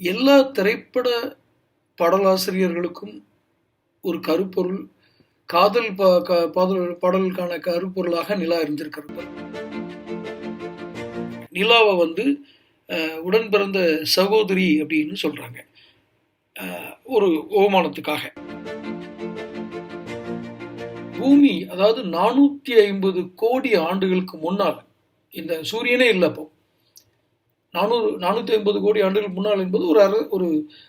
எல்லா திரைப்பட பாடலாசிரியர்களுக்கும் ஒரு கருப்பொருள் காதல் பா- பாடல் பாடலுக்கான கருப்பொருளாக நிலா இருந்திருக்கிறது நிலாவை வந்து உடன் பிறந்த சகோதரி அப்படின்னு சொல்றாங்க. ஒரு ஓமானத்துக்காக பூமி அதாவது நானூத்தி ஐம்பது கோடி ஆண்டுகளுக்கு முன்னால் இந்த சூரியனே இல்லை அப்போ. நானூறு நானூற்றி ஐம்பது கோடி ஆண்டுகள் முன்னால் என்பது ஒரு அற ஒரு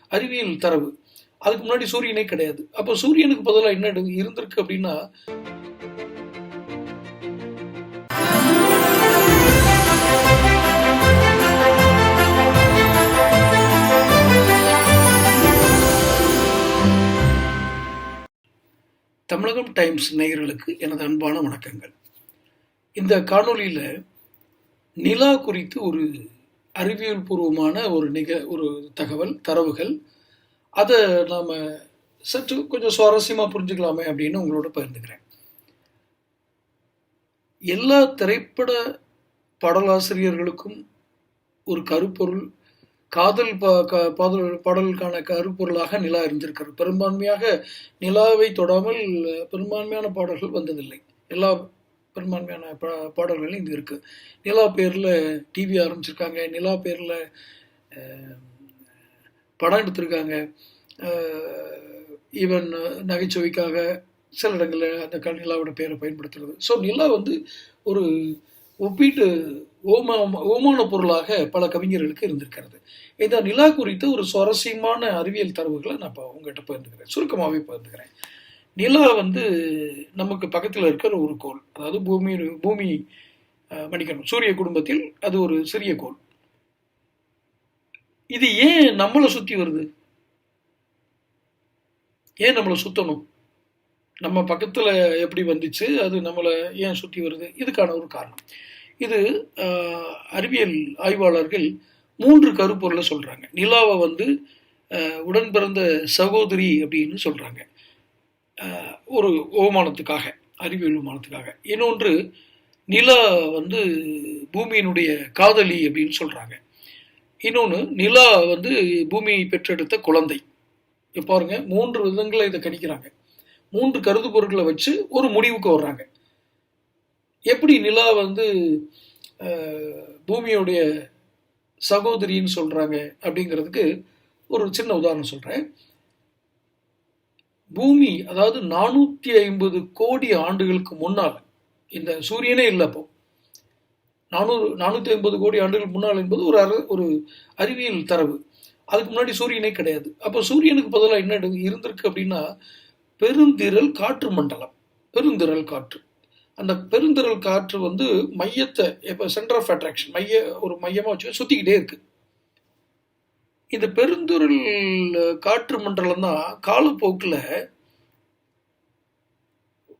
அறிவியல் தரவு. அதுக்கு முன்னாடி சூரியனே கிடையாது. அப்போ சூரியனுக்கு பதிலாக என்ன இருந்திருக்கு அப்படின்னா தமிழகம் டைம்ஸ் நேயர்களுக்கு எனது அன்பான வணக்கங்கள். இந்த காணொளியில் நிலா குறித்து ஒரு அறிவியல் பூர்வமான ஒரு நிக ஒரு தகவல் தரவுகள். அதை நாம் சற்று கொஞ்சம் சுவாரஸ்யமாக புரிஞ்சுக்கலாமே அப்படின்னு உங்களோட பகிர்ந்துக்கிறேன். எல்லா திரைப்பட பாடலாசிரியர்களுக்கும் ஒரு கருப்பொருள் காதல் பா பாடலுக்கான கருப்பொருளாக நிலா இருந்திருக்கிறது. பெரும்பான்மையாக நிலாவை தொடாமல் பெரும்பான்மையான பாடல்கள் வந்ததில்லை. எல்லா பெரும்பான்மையான பா பாடல்களும் இங்கே இருக்குது நிலா பேரில் டிவி ஆரம்பிச்சிருக்காங்க. நிலா பேரில் படம் எடுத்திருக்காங்க. ஈவன் நகைச்சுவைக்காக சில இடங்களில் அந்த க நிலாவோட பேரை பயன்படுத்துறது. ஸோ நிலா வந்து ஒரு ஒப்பீட்டு ஓமா ஓமான பொருளாக பல கவிஞர்களுக்கு இருந்திருக்கிறது. இந்த நிலா குறித்த ஒரு சுவாரஸ்யமான அறிவியல் தரவுகளை நான் இப்போ உங்ககிட்ட பகிர்ந்துக்கிறேன். சுருக்கமாகவே பகிர்ந்துக்கிறேன். நிலா வந்து நமக்கு பக்கத்தில் இருக்கிற ஒரு கோள். அதாவது பூமி பூமி மணிக்கணும் மன்னிக்கணும் சூரிய குடும்பத்தில் அது ஒரு சிறிய கோள். இது ஏன் நம்மளை சுற்றி வருது? ஏன் நம்மளை சுற்றணும் நம்ம பக்கத்தில் எப்படி வந்துச்சு? அது நம்மளை ஏன் சுற்றி வருது? இதுக்கான ஒரு காரணம். இது அறிவியல் ஆய்வாளர்கள் மூன்று கருப்பொருளை சொல்கிறாங்க நிலாவை வந்து உடன் பிறந்த சகோதரி அப்படின்னு சொல்கிறாங்க ஒரு ஓமானத்துக்காக அறிவியல் விமானத்துக்காக இன்னொன்று நிலா வந்து பூமியினுடைய காதலி அப்படின்னு சொல்கிறாங்க இன்னொன்று நிலா வந்து பூமியை பெற்றெடுத்த குழந்தை. இப்போ பாருங்க மூன்று விதங்களை இதை கணிக்கிறாங்க. மூன்று கருதுபொருட்களை வச்சு ஒரு முடிவுக்கு வர்றாங்க. எப்படி நிலா வந்து பூமியுடைய பூமியோடைய சகோதரின்னு சொல்கிறாங்க அப்படிங்கிறதுக்கு ஒரு சின்ன உதாரணம் சொல்கிறேன் பூமி அதாவது நானூற்றி ஐம்பது கோடி ஆண்டுகளுக்கு முன்னால் இந்த சூரியனே இல்லை அப்போ. நானூறு நானூற்றி ஐம்பது கோடி ஆண்டுகளுக்கு முன்னால் என்பது ஒரு அற ஒரு அறிவியல் தரவு. அதுக்கு முன்னாடி சூரியனே கிடையாது. அப்போ சூரியனுக்கு பதிலாக என்ன இருந்திருக்கு அப்படின்னா பெருந்திரல் காற்று மண்டலம். பெருந்திரல் காற்று. அந்த பெருந்திரல் காற்று வந்து மையத்தை இப்போ சென்டர் ஆஃப் அட்ராக்ஷன் மைய ஒரு மையமாக வச்சு சுற்றிக்கிட்டே இருக்குது இந்த பெருந்திரள் காற்று மண்டலம் தான் காலப்போக்கில்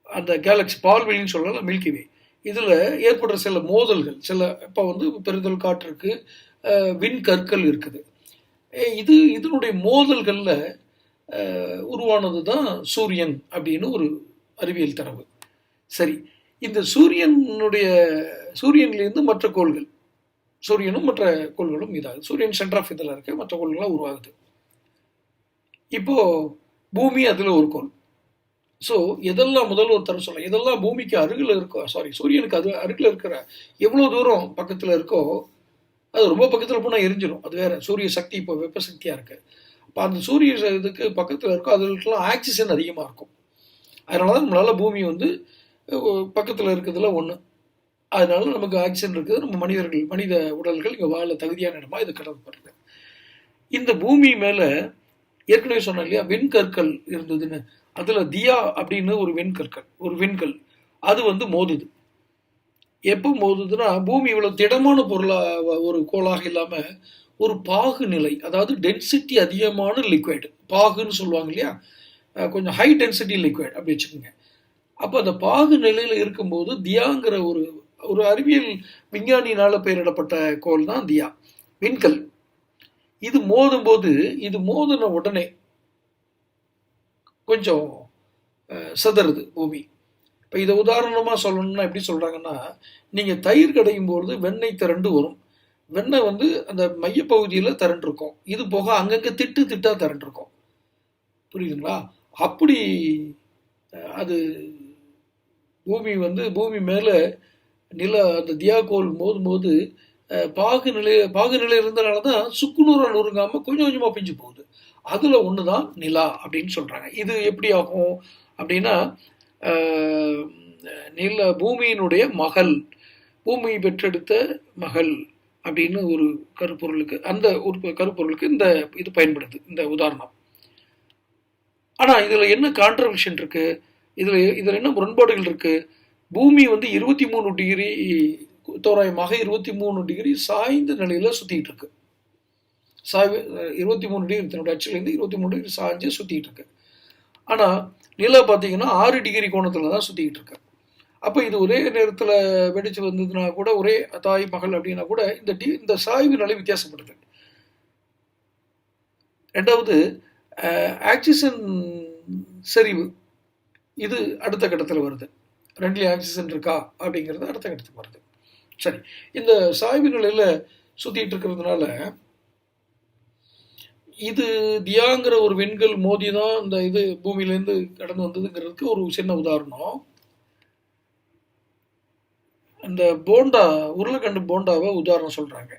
அந்த கேலக்ஸி பால்வெளின்னு சொல்லலாம் மில்கிவே இதில் ஏற்படுற சில மோதல்கள் சில இப்போ வந்து பெருந்தல் காற்றுக்கு இருக்கு விண் கற்கள் இருக்குது இது இதனுடைய மோதல்களில் உருவானது தான் சூரியன் அப்படின்னு ஒரு அறிவியல் தரவு. சரி இந்த சூரியனுடைய சூரியன்லேருந்து மற்ற கோள்கள். சூரியனும் மற்ற கோள்களும் இதாகுது. சூரியன் சென்டர் ஆஃப் இதில் இருக்குது மற்ற கோள்கள்லாம் உருவாகுது. இப்போ பூமி அதில் ஒரு கோள். ஸோ எதெல்லாம் முதல் ஒருத்தர் சொல்ல சொல்லலாம் எதெல்லாம் பூமிக்கு அருகில் இருக்கோ சாரி சூரியனுக்கு அது அருகில் இருக்கிற எவ்வளோ தூரம் பக்கத்தில் இருக்கோ அது ரொம்ப பக்கத்தில் போனால் எரிஞ்சிடும் அது வேறு சூரிய சக்தி இப்போ வெப்ப சக்தியாக இருக்குது அப்போ அந்த சூரிய இதுக்கு பக்கத்தில் இருக்கோ அதுக்கெல்லாம் ஆக்சிஜன் அதிகமாக இருக்கும். அதனால தான் நம்மளால் பூமி வந்து பக்கத்தில் இருக்கிறதுல ஒன்று அதனால நமக்கு ஆக்சிஜன் இருக்குது. நம்ம மனிதர்கள் மனித உடல்கள் இங்கே வாழ தகுதியான இடமா இது கடற்படுறது இந்த பூமி மேலே ஏற்கனவே சொன்னேன் இல்லையா? வெண்கற்கள் இருந்ததுன்னு. அதில் தியா அப்படின்னு ஒரு வெண்கற்கள் ஒரு வெண்கல். அது வந்து மோதுது. எப்போ மோதுதுன்னா பூமி இவ்வளோ திடமான பொருளாக ஒரு கோளாக இல்லாமல் ஒரு பாகு நிலை அதாவது டென்சிட்டி அதிகமான லிக்விட் பாகுன்னு சொல்லுவாங்க இல்லையா? கொஞ்சம் ஹை டென்சிட்டி லிக்விட் அப்படி வச்சுக்கோங்க. அப்போ அந்த பாகு நிலையில் இருக்கும்போது தியாங்கிற ஒரு ஒரு அறிவியல் விஞ்ஞானியினால் பெயரிடப்பட்ட கோல் தான் தியா. விண்கல். இது மோதும்போது இது மோதின உடனே கொஞ்சம் சதறுது சிதறுது பூமி. இப்போ இதை உதாரணமாக சொல்லணும்னா எப்படி சொல்கிறாங்கன்னா நீங்கள் தயிர் கடையும் பொழுது வெண்ணெய் திரண்டு வரும். வெண்ணெய் வந்து அந்த மையப்பகுதியில் திரண்டிருக்கும். இது போக அங்கங்கே திட்டு திட்டாக திரண்டிருக்கும். புரியுதுங்களா? அப்படி அது பூமி வந்து பூமி மேலே நில அந்த தியாகோல் மோதும் போது பாகு நிலை பாகு நிலை இருந்தனால தான் சுக்குநூறாக நொறுங்காமல் கொஞ்சம் கொஞ்சமாக பிஞ்சு போகுது. அதில் ஒன்று தான் நிலா அப்படின்னு சொல்கிறாங்க இது எப்படி ஆகும் அப்படின்னா நில பூமியினுடைய மகள் பூமி பெற்றெடுத்த மகள் அப்படின்னு ஒரு கருப்பொருளுக்கு அந்த ஒரு கருப்பொருளுக்கு இந்த இது பயன்படுது இந்த உதாரணம். ஆனால் இதில் என்ன கான்ட்ரவர்ஷன் இருக்குது இதில் இதில் என்ன முரண்பாடுகள் இருக்குது பூமி வந்து இருபத்தி மூணு டிகிரி தோராயமாக இருபத்தி மூணு டிகிரி சாய்ந்த நிலையில் சுற்றிட்டு இருக்கு. சாய்வு இருபத்தி மூணு டிகிரி தன்னுடைய அச்சிலேருந்து இருபத்தி மூணு டிகிரி சாய்ஞ்சு சுற்றிட்டு இருக்கு. ஆனால் நிலா பார்த்தீங்கன்னா ஆறு டிகிரி கோணத்தில் தான் சுற்றிக்கிட்டு இருக்கு. அப்போ இது ஒரே நேரத்தில் வெடிச்சு வந்ததுன்னா கூட ஒரே தாய் மகள் அப்படின்னா கூட இந்த டி இந்த சாய்வு நிலை வித்தியாசப்படுது. ரெண்டாவது ஆக்சிஜன் சரிவு இது அடுத்த கட்டத்தில் வருது. ரெண்டுலேயும் ஆக்சிஜன் இருக்கா அப்படிங்கிறது அடுத்த கட்டத்துக்கு வருது சரி இந்த சாய்வு நிலையில் சுற்றிட்டு இருக்கிறதுனால இது தியாங்கிற ஒரு வெண்கல் மோதி தான் இந்த இது பூமியிலேருந்து கடந்து வந்ததுங்கிறதுக்கு ஒரு சின்ன உதாரணம். அந்த போண்டா உருளைக்கிழங்கு போண்டாவை உதாரணம் சொல்கிறாங்க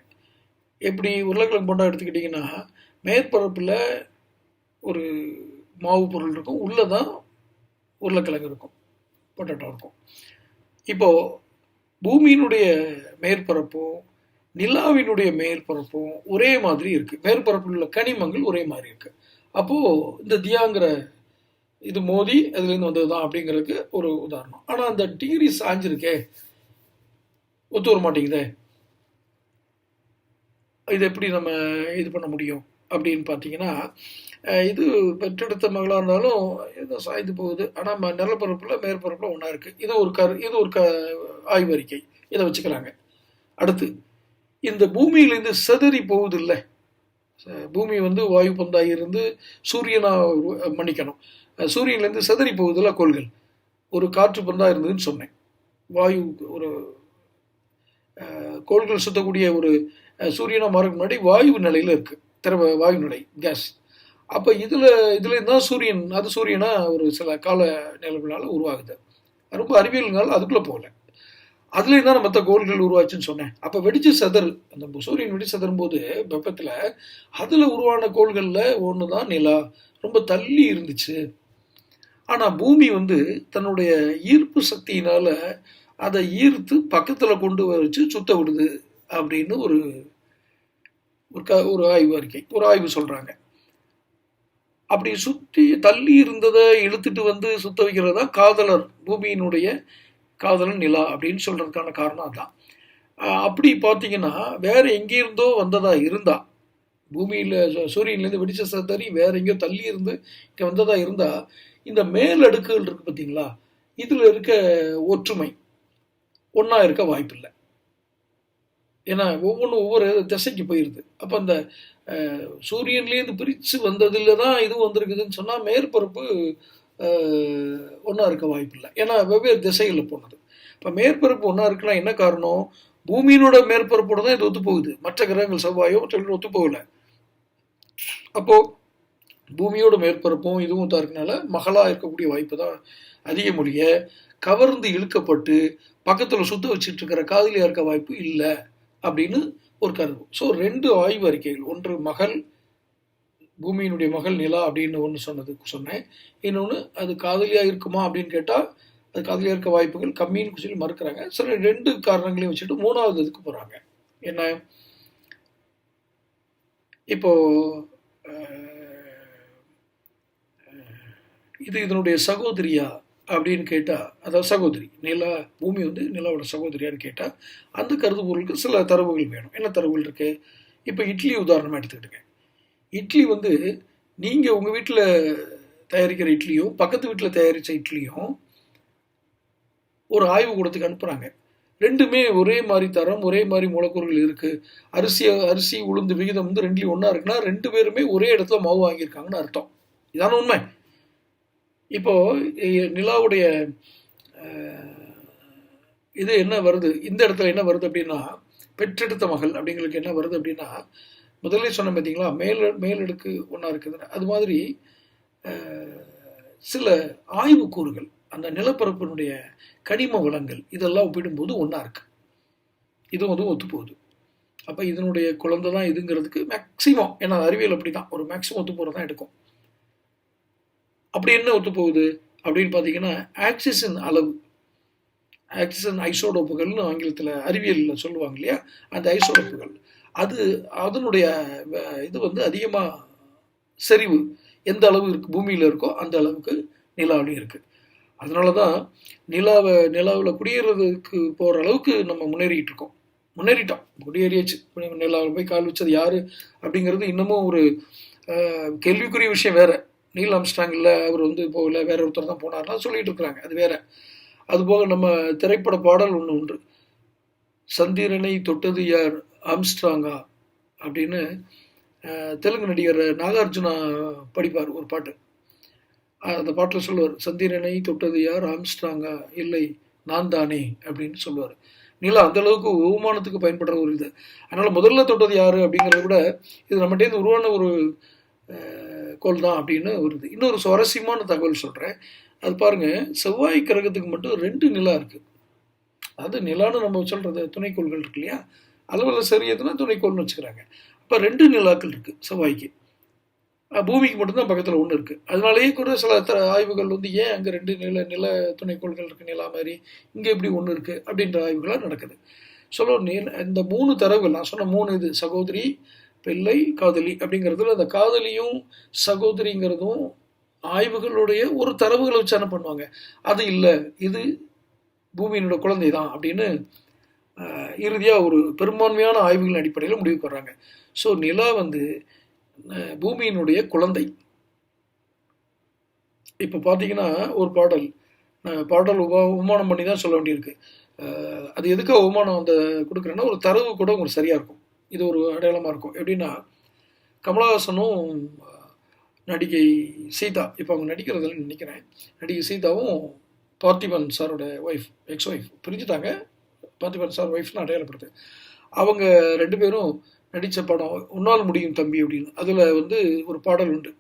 எப்படி உருளைக்கிழங்கு போண்டா எடுத்துக்கிட்டிங்கன்னா மேற்பரப்பில் ஒரு மாவு பொருள் இருக்கும் உள்ளே தான் உருளைக்கிழங்கு இருக்கும். பொட்டேட்டோ இருக்கும். இப்போது பூமியினுடைய மேற்பரப்பும் நிலாவினுடைய மேற்பரப்பும் ஒரே மாதிரி இருக்குது மேற்பரப்பில் உள்ள கனிமங்கள் ஒரே மாதிரி இருக்குது அப்போது இந்த தியாங்கிற இது மோதி அதுலேருந்து வந்தது தான் அப்படிங்கிறதுக்கு ஒரு உதாரணம். ஆனால் அந்த டிகிரி சாஞ்சிருக்கே. ஒத்து வர மாட்டேங்குதே. இது எப்படி நம்ம இது பண்ண முடியும்? அப்படின்னு பார்த்தீங்கன்னா இது பெற்றெடுத்த மகளாக இருந்தாலும் ஏதோ சாய்ந்து போகுது. ஆனால் நிலப்பரப்பில் மேற்பரப்பில் ஒன்றா இருக்குது இது ஒரு கரு இது ஒரு க ஆய்வறிக்கை. இதை வச்சுக்கிறாங்க அடுத்து இந்த பூமியிலேருந்து செதறி போகுது இல்லை பூமி வந்து வாயு பந்தாக இருந்து சூரியனாக மன்னிக்கணும். சூரியன்லேருந்து செதறி போகுதுல கோள்கள். ஒரு காற்று பந்தாக இருந்ததுன்னு சொன்னேன். வாயு ஒரு கோள்கள் சுத்தக்கூடிய ஒரு சூரியனாக மாறக்கு முன்னாடி வாயு நிலையில் இருக்குது திரவ வாயு நிலை கேஸ் அப்போ இதில் இதில் தான் சூரியன்? அது சூரியனாக ஒரு சில கால நிலவுகளால் உருவாகுது. ரொம்ப அறிவியல்னால அதுக்குள்ளே போகல. அதுலேயும் தான் மற்ற கோள்கள் உருவாச்சுன்னு சொன்னேன். அப்போ வெடிச்சு செதறு அந்த சூரியன் வெடிச்சு செதறும் போது வெப்பத்தில் அதில் உருவான கோள்களில் ஒன்று தான் நிலா. ரொம்ப தள்ளி இருந்துச்சு. ஆனால் பூமி வந்து தன்னுடைய ஈர்ப்பு சக்தியினால் அதை ஈர்த்து பக்கத்தில் கொண்டு வச்சு சுத்த விடுது அப்படின்னு ஒரு ஒரு க ஒரு ஆய்வு அறிக்கை ஒரு ஆய்வு சொல்கிறாங்க அப்படி சுற்றி தள்ளி இருந்ததை இழுத்துட்டு வந்து சுத்த வைக்கிறது தான் காதலர் பூமியினுடைய காதலன் நிலா அப்படின்னு சொல்கிறதுக்கான காரணம் அதுதான் அப்படி பார்த்தீங்கன்னா வேறு எங்கேருந்தோ வந்ததா இருந்தால் பூமியில் சூரியன்லேருந்து வெடிச்ச தறி வேற எங்கேயோ தள்ளி இருந்து இங்கே வந்ததா இருந்தால் இந்த மேல் அடுக்குகள் இருக்குது பார்த்தீங்களா? இதில் இருக்க ஒற்றுமை ஒன்றா இருக்க வாய்ப்பில்லை. ஏன்னா ஒவ்வொன்றும் ஒவ்வொரு திசைக்கு போயிடுது அப்போ அந்த சூரியன்லேருந்து பிரித்து வந்ததில் தான் இது வந்திருக்குதுன்னு சொன்னால் மேற்பரப்பு ஒன்றா இருக்க வாய்ப்பில்லை. ஏன்னா வெவ்வேறு திசைகளில் போனது. இப்போ மேற்பரப்பு ஒன்றா இருக்குன்னா என்ன காரணம்? பூமியினோட மேற்பரப்போட தான் இது ஒத்து போகுது. மற்ற கிரகங்கள் செவ்வாயோ மற்ற ஒத்து போகலை. அப்போது பூமியோட மேற்பரப்பும் இதுவும் தான் இருக்கனால மகளாக இருக்கக்கூடிய வாய்ப்பு தான் அதிகமொழிய கவர்ந்து இழுக்கப்பட்டு பக்கத்தில் சுத்த வச்சுட்டு இருக்கிற காதலியா இருக்க வாய்ப்பு இல்லை. அப்படின்னு ஒரு கருவு. ஸோ ரெண்டு ஆய்வு அறிக்கைகள். ஒன்று மகள் பூமியினுடைய மகள் நிலா அப்படின்னு ஒன்று சொன்னதுக்கு சொன்னேன். இன்னொன்று அது காதலியாக இருக்குமா அப்படின்னு கேட்டால் அது காதலியாக இருக்க வாய்ப்புகள் கம்மின்னு சொல்லி மறுக்கிறாங்க. சில ரெண்டு காரணங்களையும் வச்சுட்டு மூணாவது இதுக்கு போகிறாங்க என்ன? இப்போ இது இதனுடைய சகோதரியா அப்படின்னு கேட்டால் அதாவது சகோதரி நிலா பூமி வந்து நிலாவோட சகோதரியான்னு கேட்டால் அந்த கருதுபொருளுக்கு சில தரவுகள் வேணும். என்ன தரவுகள் இருக்குது இப்போ இட்லி உதாரணமாக எடுத்துக்கிட்டுங்க. இட்லி வந்து நீங்கள் உங்கள் வீட்டில் தயாரிக்கிற இட்லியும் பக்கத்து வீட்டில் தயாரித்த இட்லியும் ஒரு ஆய்வு கூடத்துக்கு அனுப்புகிறாங்க ரெண்டுமே ஒரே மாதிரி தரம் ஒரே மாதிரி மூலக்கூறுகள் இருக்குது அரிசி அரிசி உளுந்து விகிதம் வந்து ரெண்டுலேயும் ஒன்றா இருக்குன்னா ரெண்டு பேருமே ஒரே இடத்துல மாவு வாங்கியிருக்காங்கன்னு அர்த்தம். இதான உண்மை? இப்போ நிலாவுடைய இது என்ன வருது? இந்த இடத்துல என்ன வருது அப்படின்னா பெற்றெடுத்த மகள் அப்படிங்களுக்கு என்ன வருது அப்படின்னா முதல்ல சொன்ன பார்த்தீங்களா மேல் மேலடுக்கு ஒன்றா இருக்குதுன்னு. அது மாதிரி சில சில ஆய்வுக்கூறுகள் அந்த நிலப்பரப்பினுடைய கனிம வளங்கள் இதெல்லாம் ஒப்பிடும்போது ஒன்றா இருக்கு. இது வந்து ஒத்து போகுது அப்போ இதனுடைய குழந்தை தான் இதுங்கிறதுக்கு மேக்சிமம் ஏன்னா அறிவியல் அப்படி தான் ஒரு மேக்சிமம் ஒத்து போகிறது தான் எடுக்கும். அப்படி என்ன ஒத்து போகுது? அப்படின்னு பார்த்தீங்கன்னா ஆக்சிஜன் அளவு. ஆக்சிஜன் ஐசோடோப்புகள்னு ஆங்கிலத்தில் அறிவியலில் சொல்லுவாங்க இல்லையா? அந்த ஐசோடோப்புகள். அது அதனுடைய இது வந்து அதிகமாக செறிவு எந்த அளவு இருக்கு? பூமியில் இருக்கோ அந்த அளவுக்கு நிலாவிலையும் இருக்குது அதனால தான் நிலாவை நிலாவில் குடியேறதுக்கு போகிற அளவுக்கு நம்ம முன்னேறிட்டு இருக்கோம். முன்னேறிட்டோம். குடியேறியாச்சு. நிலாவில் போய் கால் வச்சது யார்? அப்படிங்கிறது இன்னமும் ஒரு கேள்விக்குரிய விஷயம் வேறு. நீல் ஆம்ஸ்டாங் இல்லை அவர் வந்து போகல வேற ஒருத்தர் தான் போனார்னா சொல்லிட்டு இருக்கிறாங்க. அது வேற. அதுபோக நம்ம திரைப்பட பாடல் ஒன்று உண்டு. சந்திரனை தொட்டது யார்? ஆம்ஸ்ட்ராங்கா அப்படின்னு தெலுங்கு நடிகர் நாகார்ஜுனா படிப்பார் ஒரு பாட்டு. அந்த பாட்டில் சொல்லுவார் சந்திரனை தொட்டது யார்? ஆம்ஸ்ட்ராங்கா இல்லை நான் தானே அப்படின்னு சொல்லுவார். நீலா அந்த அளவுக்கு அவமானத்துக்கு பயன்படுற ஒரு இது. அதனால் முதல்ல தொட்டது யார் அப்படிங்கிறத விட இது நம்மகிட்டேருந்து உருவான ஒரு கோள் தான் அப்படின்னு வருது இன்னொரு சுவாரஸ்யமான தகவல் சொல்கிறேன் அது பாருங்கள் செவ்வாய் கிரகத்துக்கு மட்டும் ரெண்டு நிலா இருக்குது அது நிலான்னு நம்ம சொல்கிறது துணைக்கோள்கள் இருக்கு இல்லையா? அளவில் சரியதுன்னா துணைக்கோள்னு வச்சுக்கிறாங்க. அப்போ ரெண்டு நிலாக்கள் இருக்குது செவ்வாய்க்கு. பூமிக்கு மட்டும்தான் பக்கத்தில் ஒன்று இருக்குது அதனாலேயே கூட சில த- ஆய்வுகள் வந்து ஏன் அங்கே ரெண்டு நில நில துணைக்கோள்கள் இருக்குது நிலா மாதிரி? இங்கே இப்படி ஒன்று இருக்குது அப்படின்ற ஆய்வுகளாக நடக்குது. சொல்ல நீ- இந்த மூணு தரவுகள் நான் சொன்ன மூணு இது சகோதரி பிள்ளை காதலி அப்படிங்கிறதுல அந்த காதலியும் சகோதரிங்கிறதும் ஆய்வுகளுடைய ஒரு தரவுகளை வச்சு என்ன பண்ணுவாங்க? அது இல்லை இது பூமியினோட குழந்தை தான் அப்படின்னு இறுதியாக ஒரு பெரும்பான்மையான ஆய்வுகளின் அடிப்படையில் முடிவு பண்ணுறாங்க ஸோ நிலா வந்து பூமியினுடைய குழந்தை. இப்போ பார்த்தீங்கன்னா ஒரு பாடல் பாடல் உபா உமானம் பண்ணி தான் சொல்ல வேண்டியிருக்கு. அது எதுக்காக உமானம் அந்த கொடுக்குறேன்னா ஒரு தரவு கூட உங்களுக்கு சரியாக இருக்கும். இது ஒரு அடையாளமாக இருக்கும். எப்படின்னா கமலஹாசனும் நடிகை சீதா இப்போ அவங்க நடிக்கிறதுல நினைக்கிறேன். நடிகை சீதாவும் பார்த்திபன் சாரோட ஒய்ஃப் எக்ஸ் ஒய்ஃப் பிரிஞ்சுட்டாங்க. பார்த்திபன் சார் ஒய்ஃப்னு அடையாளப்படுது அவங்க ரெண்டு பேரும் நடித்த படம் உன்னால் முடியும் தம்பி அப்படின்னு. அதில் வந்து ஒரு பாடல் உண்டு.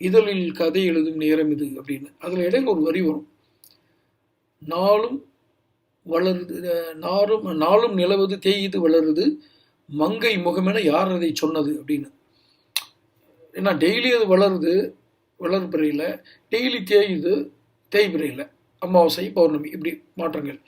இதழில் கதை எழுதும் நேரம் இது அப்படின்னு. அதில் இடையில ஒரு வரி வரும். நாளும் வளருது நாளும் நாளும் நிலவது தேயுது வளருது மங்கை முகமென யார் அதை சொன்னது அப்படின்னு. ஏன்னா டெய்லி அது வளருது வளர்பிறையில் டெய்லி தேயுது தேய்பிறையில் அமாவாசை பௌர்ணமி இப்படி மாற்றங்கள்.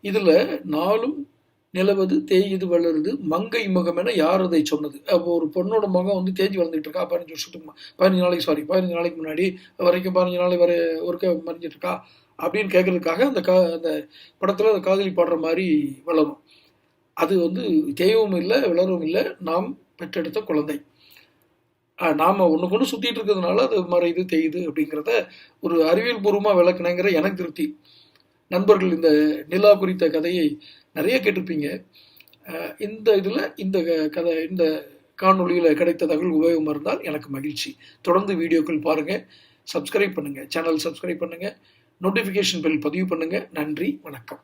இதில் நாளும் நிலவது தேயுது வளருது மங்கை முகம் என யார் அதை சொன்னது? அப்போ ஒரு பொண்ணோட முகம் வந்து தேஞ்சு வளர்ந்துட்டு இருக்கா? பதினஞ்சு வருஷத்துக்கு பதினஞ்சு நாளைக்கு சாரி பதினஞ்சு நாளைக்கு முன்னாடி வரைக்கும் பதினஞ்சு நாளைக்கு வரை ஒருக்க மறைஞ்சிட்டு இருக்கா? அப்படின்னு கேட்கறதுக்காக அந்த கா அந்த படத்தில் அந்த காதலி பாடுற மாதிரி வளரும். அது வந்து தேயவும் இல்லை விளரும் இல்லை நாம் பெற்றெடுத்த குழந்தை. நாம் ஒன்று கொண்டு சுற்றிட்டு இருக்கிறதுனால அது மறையுது தேயுது அப்படிங்கிறத ஒரு அறிவியல் பூர்வமாக விளக்குனேங்கிற எனக்கு திருப்தி. நண்பர்கள் இந்த நிலா குறித்த கதையை நிறைய கேட்டிருப்பீங்க. இந்த இதில் இந்த கதை இந்த காணொலியில் கிடைத்த தகவல் உபயோகமாக இருந்தால் எனக்கு மகிழ்ச்சி. தொடர்ந்து வீடியோக்கள் பாருங்கள் சப்ஸ்கிரைப் பண்ணுங்கள் சேனல் சப்ஸ்கிரைப் பண்ணுங்கள் நோட்டிஃபிகேஷன் பெல் பதிவு பண்ணுங்கள் நன்றி வணக்கம்.